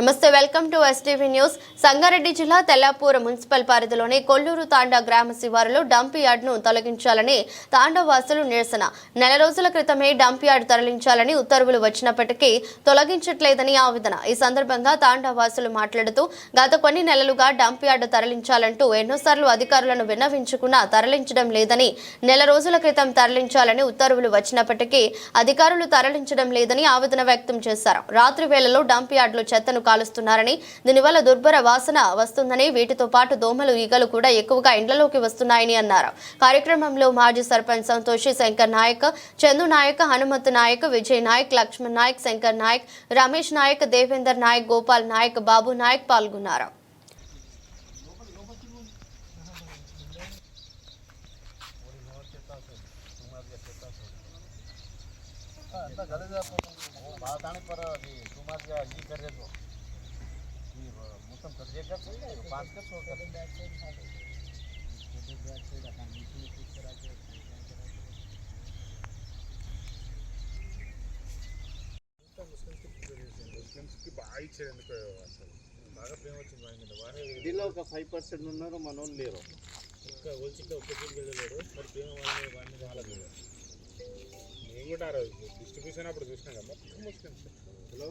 నమస్తే welcome to STV news Sangareddy జిల్లా Tellapur municipal పరిధిలోని కొల్లూరు తాండా గ్రామ శివారులో డంప్ యార్డ్ను తొలగించాలని తాండా వాసులు నిరసన. నెల రోజుల క్రితమే డంప్ యార్డ్ తరలించాలని ఉత్తర్వులు వచ్చినప్పటికీ తొలగించట్లేదని ఆవేదన. ఈ సందర్భంగా తాండా వాసులు మాట్లాడుతూ గత కొన్ని నెలలుగా డంప్ యార్డ్ తరలించాలంటూ ఎన్నోసార్లు అధికారులను విన్నవించుకున్నా తరలించడం లేదని నెల రోజుల క్రితం తరలించాలని ఉత్తర్వులు వచ్చినప్పటికీ అధికారులు తరలించడం లేదని ఆవేదన వ్యక్తం చేశారు. రాత్రి వేళలో డంప్ యార్డులో చెత్తను కాలుస్తున్నారని దీనివల్ల దుర్భర వాసన వస్తుందని వీటితో పాటు దోమలు ఈగలు కూడా ఎక్కువగా ఇండ్లలోకి వస్తున్నాయని అన్నారు. కార్యక్రమంలో మాజీ సర్పంచ్ సంతోషి శంకర్ నాయక్ చందు నాయక్ హనుమత్ నాయక్ విజయ్ నాయక్ లక్ష్మణ్ నాయక్ శంకర్ నాయక్ రమేష్ నాయక్ దేవేందర్ నాయక్ గోపాల్ నాయక్ బాబు నాయక్ పాల్గొన్నారు. అంతా పోతుంది. దానికి సుమారుగా ఈ మొత్తం బాగా ఇచ్చారు ఎందుకు అసలు బాగా ప్రేమ వచ్చింది వాళ్ళకి దీనిలో ఒక ఫైవ్ పర్సెంట్ ఉన్నారు మన వాళ్ళు లేరు ఇంకా ఒలిచిట్లో ఒక్క చోటు వెళ్ళలేడు మరి ప్రేమ వాళ్ళని వాళ్ళకి మేము కూడా డిస్ట్రిబ్యూషన్ అప్పుడు చూసినాం కదా మొత్తం హలో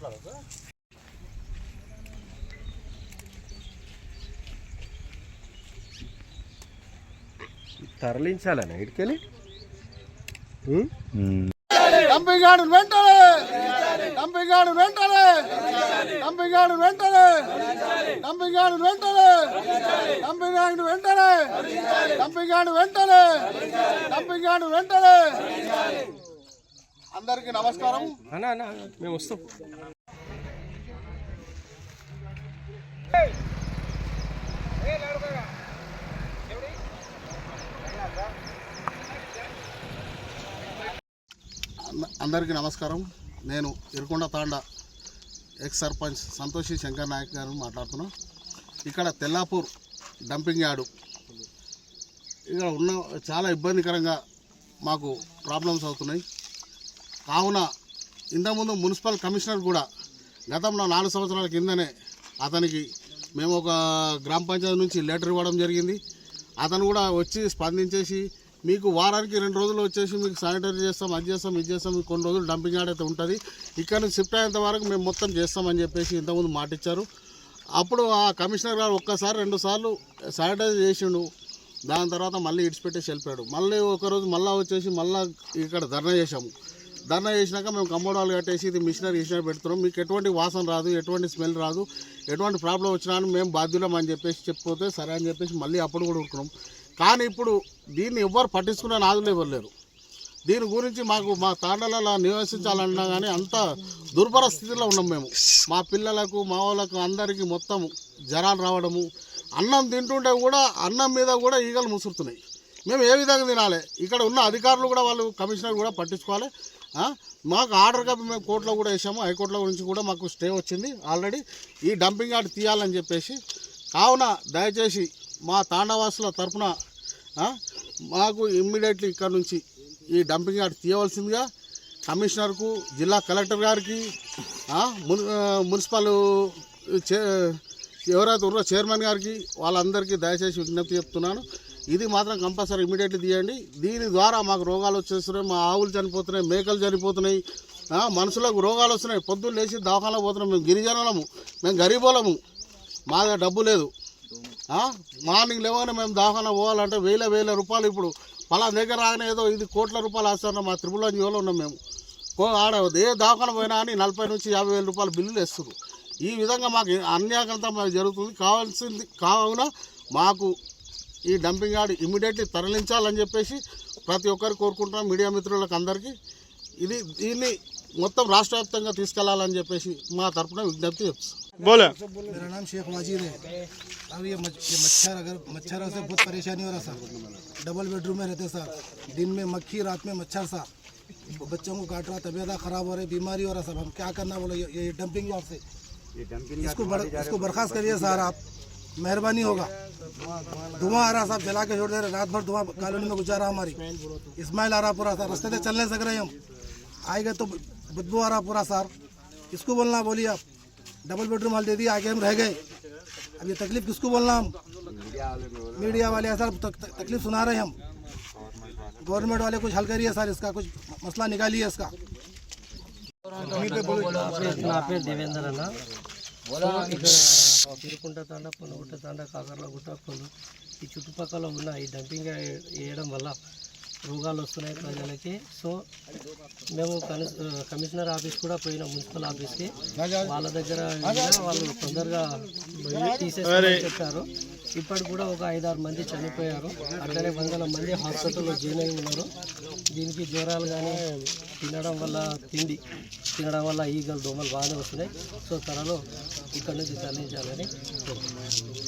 మాట్లాడదు తరలించాలన్నా ఇటుకెళ్ళి డంపింగ్యార్డు వెంటనే! డంపింగ్యార్డు వెంటనే! డంపింగ్యార్డు వెంటనే! డంపింగ్యార్డు వెంటనే! డంపింగ్యార్డు వెంటనే! డంపింగ్యార్డు వెంటనే! డంపింగ్యార్డు వెంటనే! అందరికీ నమస్కారం. మేము వస్తాం. అంద- అందరికీ నమస్కారం. నేను ఇరుకొండ తాండా ఎక్స్ సర్పంచ్ సంతోషి శంకర్ నాయక్ గారు మాట్లాడుతున్నాను ఇక్కడ తెల్లాపూర్ డంపింగ్ యార్డు. ఇక్కడ ఉన్న చాలా ఇబ్బందికరంగా మాకు ప్రాబ్లమ్స్ అవుతున్నాయి. కావున ఇంతకుముందు మున్సిపల్ కమిషనర్ కూడా గతంలో నాలుగు సంవత్సరాల కిందనే అతనికి మేము ఒక గ్రామ పంచాయతీ నుంచి లెటర్ ఇవ్వడం జరిగింది. అతను కూడా వచ్చి స్పందించేసి మీకు వారానికి రెండు రోజులు వచ్చేసి మీకు శానిటరీ చేస్తాం అది చేస్తాం ఇది చేస్తాం మీకు కొన్ని రోజులు డంపింగ్ యార్డ్ అయితే ఉంటుంది. ఇక్కడ నుంచి షిఫ్ట్ అయ్యేంత వరకు మేము మొత్తం చేస్తామని చెప్పేసి ఇంతకుముందు మాటిచ్చారు. అప్పుడు ఆ కమిషనర్ గారు ఒక్కసారి రెండు సార్లు శానిటైజ్ చేసిండు. దాని తర్వాత మళ్ళీ ఇడిచిపెట్టేసి వెళ్ళిపోయాడు. మళ్ళీ ఒకరోజు మళ్ళీ వచ్చేసి మళ్ళీ ఇక్కడ ధర్నా చేసాము ధర్నా చేసినాక మేము కమ్మోడాలు కట్టేసి ఇది మిషనరీ మిషనరీ పెడుతున్నాం. మీకు ఎటువంటి వాసన రాదు ఎటువంటి స్మెల్ రాదు ఎటువంటి ప్రాబ్లం వచ్చినా మేము బాధ్యులం అని చెప్పేసి చెప్పిపోతే సరే అని చెప్పేసి మళ్ళీ అప్పుడు కూడా ఉంటున్నాం కానీ ఇప్పుడు దీన్ని ఎవ్వరు పట్టించుకునే నాదులు ఎవరు లేరు. దీని గురించి మాకు మా తాండలలో నివసించాలన్నా కానీ అంత దుర్భర స్థితిలో ఉన్నాం మేము. మా పిల్లలకు మా వాళ్ళకు అందరికీ మొత్తం జ్వరాలు రావడము అన్నం తింటుంటే కూడా అన్నం మీద కూడా ఈగలు ముసురుతున్నాయి. మేము ఏ విధంగా తినాలి? ఇక్కడ ఉన్న అధికారులు కూడా వాళ్ళు కమిషనర్ కూడా పట్టించుకోవాలి. మాకు ఆర్డర్ కాపీ మేము కోర్టులో కూడా వేసాము. హైకోర్టులో గురించి కూడా మాకు స్టే వచ్చింది ఆల్రెడీ. ఈ డంపింగ్ యార్డ్ తీయాలని చెప్పేసి. కావున దయచేసి మా తాండవాసుల తరపున మాకు ఇమ్మీడియట్లీ ఇక్కడ నుంచి ఈ డంపింగ్ యార్డ్ తీయవలసిందిగా కమిషనర్కు జిల్లా కలెక్టర్ గారికి మున్ మున్సిపల్ చే ఎవరైతే ఉన్నారో చైర్మన్ గారికి వాళ్ళందరికీ దయచేసి విజ్ఞప్తి చెప్తున్నాను. ఇది మాత్రం కంపల్సరీ ఇమీడియట్లీ తీయండి. దీని ద్వారా మాకు రోగాలు వచ్చేస్తున్నాయి మా ఆవులు చనిపోతున్నాయి మేకలు చనిపోతున్నాయి. మనుషులకు రోగాలు వస్తున్నాయి. పొద్దున్న లేచి దవాఖానలో పోతున్నాం. మేము గిరిజనులము మేము గరీబోలము మా దగ్గర డబ్బు లేదు. మార్నింగ్ లేవగానే మేము దవాఖాన పోవాలంటే వేల వేల రూపాయలు ఇప్పుడు. పలా దగ్గర రాగానే ఏదో ఇది కోట్ల రూపాయలు వేస్తున్నాం మా త్రిపుల జీవోలో ఉన్నాం మేము. ఆడ ఏ దవాఖాన పోయినా అని నలభై నుంచి యాభై వేల రూపాయల బిల్లులు వేస్తున్నారు. ఈ విధంగా మాకు అన్యాయంతా మాకు జరుగుతుంది కావాల్సింది కావున మాకు ఈ డంపింగ్ యార్డ్ ఇమీడియట్లీ తరలించాలని చెప్పేసి ప్రతి ఒక్కరు కోరుకుంటున్నాం మీడియా మిత్రులకు అందరికీ ఇది దీన్ని మొత్తం రాష్ట్ర వ్యాప్తంగా తీసుకెళ్లాలని చెప్పేసి మా తరపున విజ్ఞప్తి చేస్తాం బోలే मेरा नाम शेख वाजिद है अब ये मच- ये मच्छर अगर मच्छरों से बहुत परेशानी हो रहा सर डबल बेडरूम में रहते सर दिन में मक्खी रात में मच्छर सा बच्चों को काट रहा तबीयत खराब हो रही बीमारी हो रहा सर हम क्या करना बोलो ये, ये डंपिंग यार्ड से इसको इसको बर्खास्त करिए सर आप मेहरबानी होगा। धुआँ आ रहा साहब जला के छोड़ दे रहे रात भर धुआँ कॉलोनी में गुजारा हमारी। इस्माइल आ रहा पूरा सर रस्ते से चल नहीं सक रहे हम आएगा तो बदबू आ रहा पूरा सर किसको बोलना बोलिए आप। डबल बेडरूम हाल दे दिए आगे हम रह गए। अब ये तकलीफ़ किसको बोलना हम? मीडिया वाले सर तकलीफ़ सुना रहे हम। गवर्नमेंट वाले कुछ हल करिए सर इसका कुछ मसला निकालिए इसका। देवेंद्र ना? తిరుకుంట తాండ పొన్నగుట్ట తాండ కాకర్లగుట్ట కొల్లు ఈ చుట్టుపక్కల ఉన్న ఈ డంపింగ్ వేయడం వల్ల రోగాలు వస్తున్నాయి ప్రజలకి. సో మేము కని- కమిషనర్ ఆఫీస్ కూడా పోయినాం మున్సిపల్ ఆఫీస్కి వాళ్ళ దగ్గర వాళ్ళు తొందరగా తీసేస్తారని చెప్పారు. ఇప్పటికి కూడా ఒక ఐదారు మంది చనిపోయారు. అట్లనే వందల మంది హాస్పిటల్లో జాయిన్ అయి ఉన్నారు. దీనికి జ్వరాలు కానీ తినడం వల్ల తిండి తినడం వల్ల ఈగలు దోమలు బాగానే వస్తున్నాయి. సో త్వరలో ఇక్కడ నుంచి తరలించాలని